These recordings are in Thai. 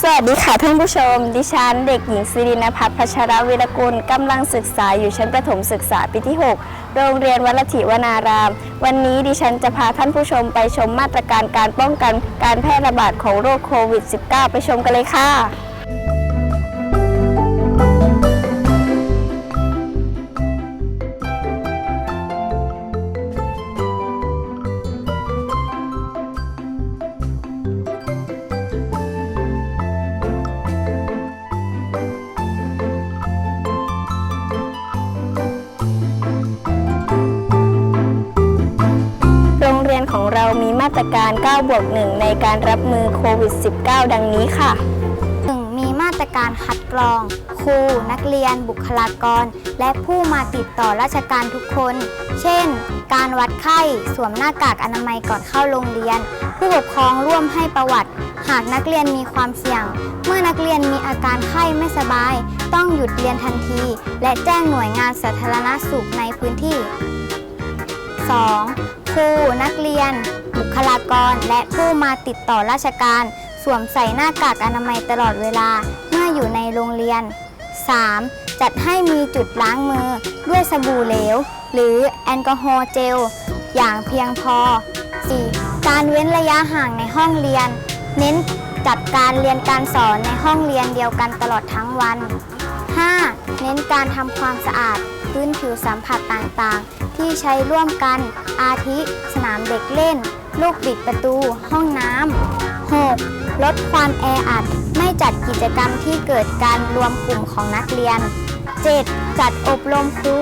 สวัสดีค่ะท่านผู้ชม ดิฉันเด็กหญิงศิรินภัทรพัชรวิรกุลกำลังศึกษาอยู่ชั้นประถมศึกษาปีที่ 6 โรงเรียนวัลถิวนาราม วันนี้ดิฉันจะพาท่านผู้ชมไปชมมาตรการการป้องกันการแพร่ระบาดของโรคโควิด -19 ไปชมกันเลยค่ะ มาตรการ 9 บวก 1 ในการรับมือโควิด -19 ดังนี้ค่ะ 1. มีมาตรการคัดกรอง ครู นักเรียน บุคลากร และผู้มาติดต่อราชการทุกคน เช่น การวัดไข้ สวมหน้ากากอนามัยก่อนเข้าโรงเรียน ผู้ปกครองร่วมให้ประวัติ หากนักเรียนมีความเสี่ยง เมื่อนักเรียนมีอาการไข้ไม่สบาย ต้องหยุดเรียนทันที และแจ้งหน่วยงานสาธารณสุขในพื้นที่ 2. ครูนักเรียน บุคลากร และผู้มาติดต่อราชการ สวมใส่หน้ากากอนามัยตลอดเวลาเมื่ออยู่ในโรงเรียน 3. จัดให้มีจุดล้างมือด้วยสบู่เหลว หรือแอลกอฮอล์เจล อย่างเพียงพอ 4. การเว้นระยะห่างในห้องเรียน เน้นจัดการเรียนการสอนในห้องเรียนเดียวกันตลอดทั้งวัน 5. เน้นการทำความสะอาด พื้นผิวสัมผัสต่างๆ ที่ใช้ร่วมกัน อาทิ สนามเด็กเล่น ลูกบิดประตู ห้องน้ำ 6. ลดความแออัด ไม่จัดกิจกรรมที่เกิดการรวมกลุ่มของนักเรียน 7. จัดอบรมครู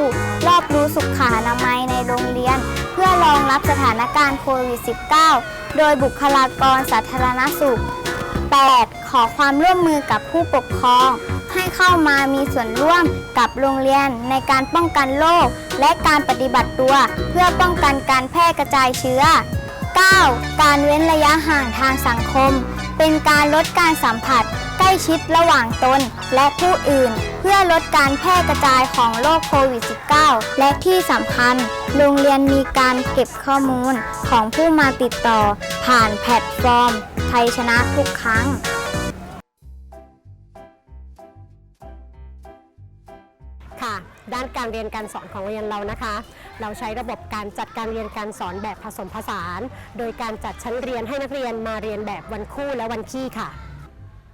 รอบรู้สุขอนามัยในโรงเรียน เพื่อรองรับสถานการณ์โควิด -19 โดยบุคลากรสาธารณสุข 8. ขอความร่วมมือกับผู้ปกครอง ให้เข้ามามีส่วนร่วมกับโรงเรียนในการป้องกันโรคและการปฏิบัติตัวเพื่อป้องกันการแพร่กระจายเชื้อ 9. การเว้นระยะห่างทางสังคม เป็นการลดการสัมผัส ใกล้ชิดระหว่างตนและผู้อื่น เพื่อลดการแพร่กระจายของโรคโควิด -19 และที่สำคัญ โรงเรียนมีการเก็บข้อมูลของผู้มาติดต่อ ผ่านแพลตฟอร์ม ไทยชนะทุกครั้ง ค่ะ ด้านการเรียนการสอนของโรงเรียนเรานะคะ เราใช้ระบบการจัดการเรียนการสอนแบบผสมผสาน โดยการจัดชั้นเรียนให้นักเรียนมาเรียนแบบวันคู่และวันขี้ค่ะ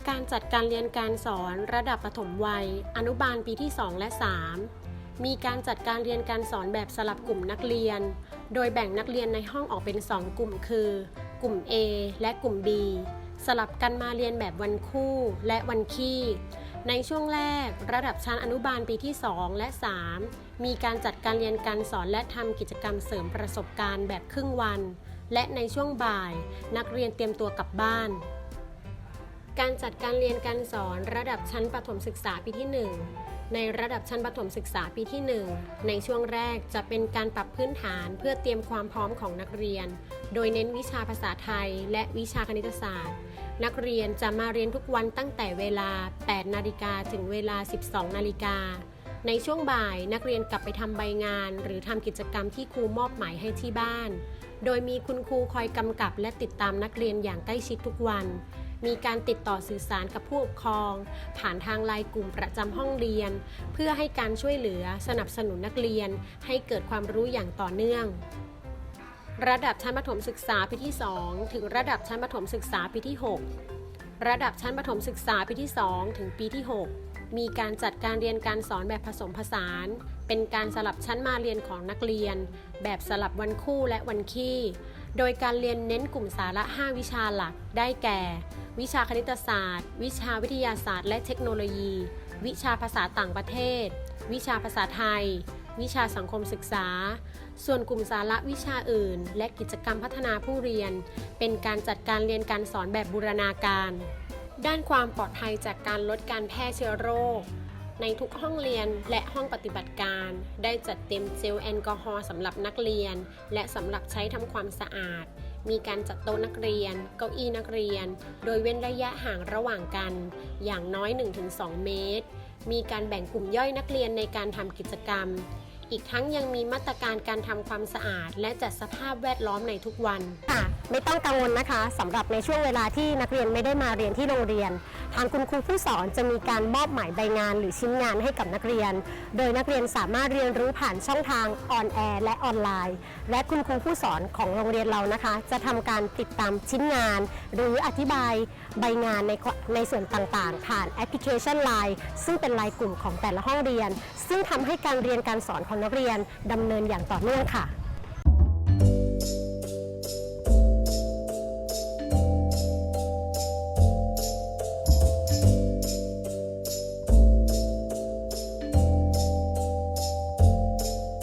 การจัดการเรียนการสอนระดับประถมวัย อนุบาลปีที่ 2 และ 3 มีการจัดการเรียนการสอนแบบสลับกลุ่มนักเรียน โดยแบ่งนักเรียนในห้องออกเป็น 2 กลุ่มคือ กลุ่ม A และกลุ่ม B สลับกันมาเรียนแบบวันคู่และวันขี้ ในช่วงแรก ระดับชั้นอนุบาลปีที่ 2 และ 3 มีการจัดการเรียนการสอนและทำกิจกรรมเสริมประสบการณ์แบบครึ่งวัน และในช่วงบ่าย นักเรียนเตรียมตัวกลับบ้าน การจัดการเรียนการสอนระดับชั้นประถมศึกษาปีที่ 1 ในระดับชั้นประถมศึกษาปีที่ 1 ในช่วงแรกจะเป็นการปรับพื้นฐานเพื่อเตรียมความพร้อมของนักเรียน โดยเน้นวิชาภาษาไทย และวิชาคณิตศาสตร์ นักเรียนจะมาเรียนทุกวันตั้งแต่เวลา 8 นาฬิกาถึงเวลา 12 นาฬิกา ในช่วงบ่ายนักเรียนกลับไปทำใบงาน หรือทำกิจกรรมที่ครูมอบหมายให้ที่บ้าน โดยมีคุณครูคอยกำกับและติดตามนักเรียนอย่างใกล้ชิดทุกวัน มีการติดต่อสื่อสารกับผู้ปกครอง ผ่านทางไลน์กลุ่มประจำห้องเรียน เพื่อให้การช่วยเหลือสนับสนุนนักเรียน ให้เกิดความรู้อย่างต่อเนื่อง ระดับชั้นประถมศึกษาปีที่ 2 ถึงระดับชั้นประถมศึกษาปีที่ 6 ระดับชั้นประถมศึกษาปีที่ 2 ถึงปีที่ 6 มีการจัดการเรียนการสอนแบบผสมผสาน เป็นการสลับชั้นมาเรียนของนักเรียน แบบสลับวันคู่และวันขี้ โดยการเรียนเน้นกลุ่มสาระ 5 วิชาหลัก ได้แก่ วิชาคณิตศาสตร์ วิชาวิทยาศาสตร์ และเทคโนโลยี วิชาภาษาต่างประเทศ วิชาภาษาไทย วิชาสังคมศึกษา ส่วนกลุ่มสาระวิชาอื่น และกิจกรรมพัฒนาผู้เรียน เป็นการจัดการเรียนการสอนแบบบูรณาการ ด้านความปลอดภัยจากการลดการแพร่เชื้อโรค ในทุกห้องเรียนและห้องปฏิบัติการ ได้จัดเต็มเจลแอลกอฮอล์สำหรับนักเรียน และสำหรับใช้ทำความสะอาด มีการจัดโต๊ะนักเรียน เก้าอี้นักเรียน โดยเว้นระยะห่างระหว่างกัน อย่างน้อย 1-2 เมตร มีการแบ่งกลุ่มย่อยนักเรียนในการทำกิจกรรม อีกทั้งยังมีมาตรการการทำความสะอาด และจัดสภาพแวดล้อมในทุกวันค่ะ ไม่ต้องกังวลนะคะสำหรับในช่วงเวลาที่นักเรียนไม่ได้มาเรียนที่โรงเรียน ทางคุณครูผู้สอนจะมีการมอบหมายใบงานหรือชิ้นงานให้กับนักเรียน โดยนักเรียนสามารถเรียนรู้ผ่านช่องทางออนแอร์และออนไลน์ และคุณครูผู้สอนของโรงเรียนเรานะคะ จะทำการติดตามชิ้นงาน หรืออธิบายใบงานในในส่วนต่างๆ ผ่านแอปพลิเคชัน Line ซึ่งเป็นไลน์กลุ่มของแต่ละห้องเรียน ซึ่งทำให้การเรียนการสอนของนักเรียนดำเนินอย่างต่อเนื่องค่ะ